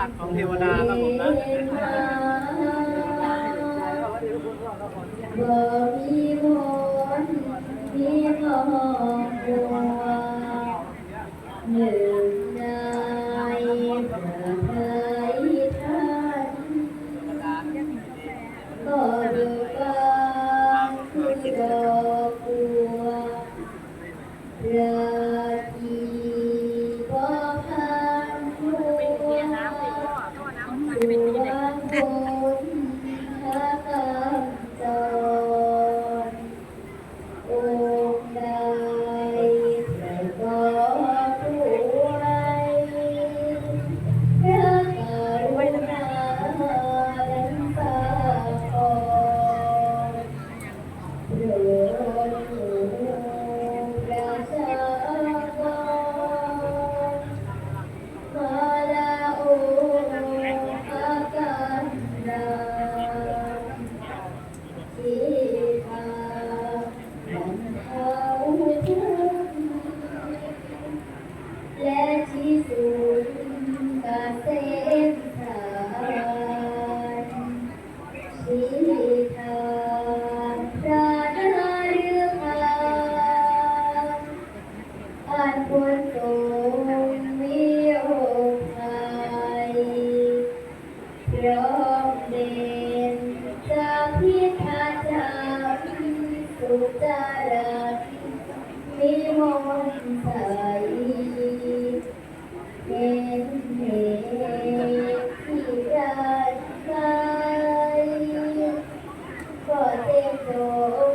าทของเทวดาครับผมนะบ่มีมนมีหอกบัวหนึ่งในพระทัยท่านก็ดูบานคือดอกบัว สุดกเกษมสารชีทานพระนาเรือพาอันควรทรงมีโอกาสพร้อมเด่นจากพิธาจารสุจารัตมีมนใสเป็นเหตุที่รักใคร ก็เต็มตรง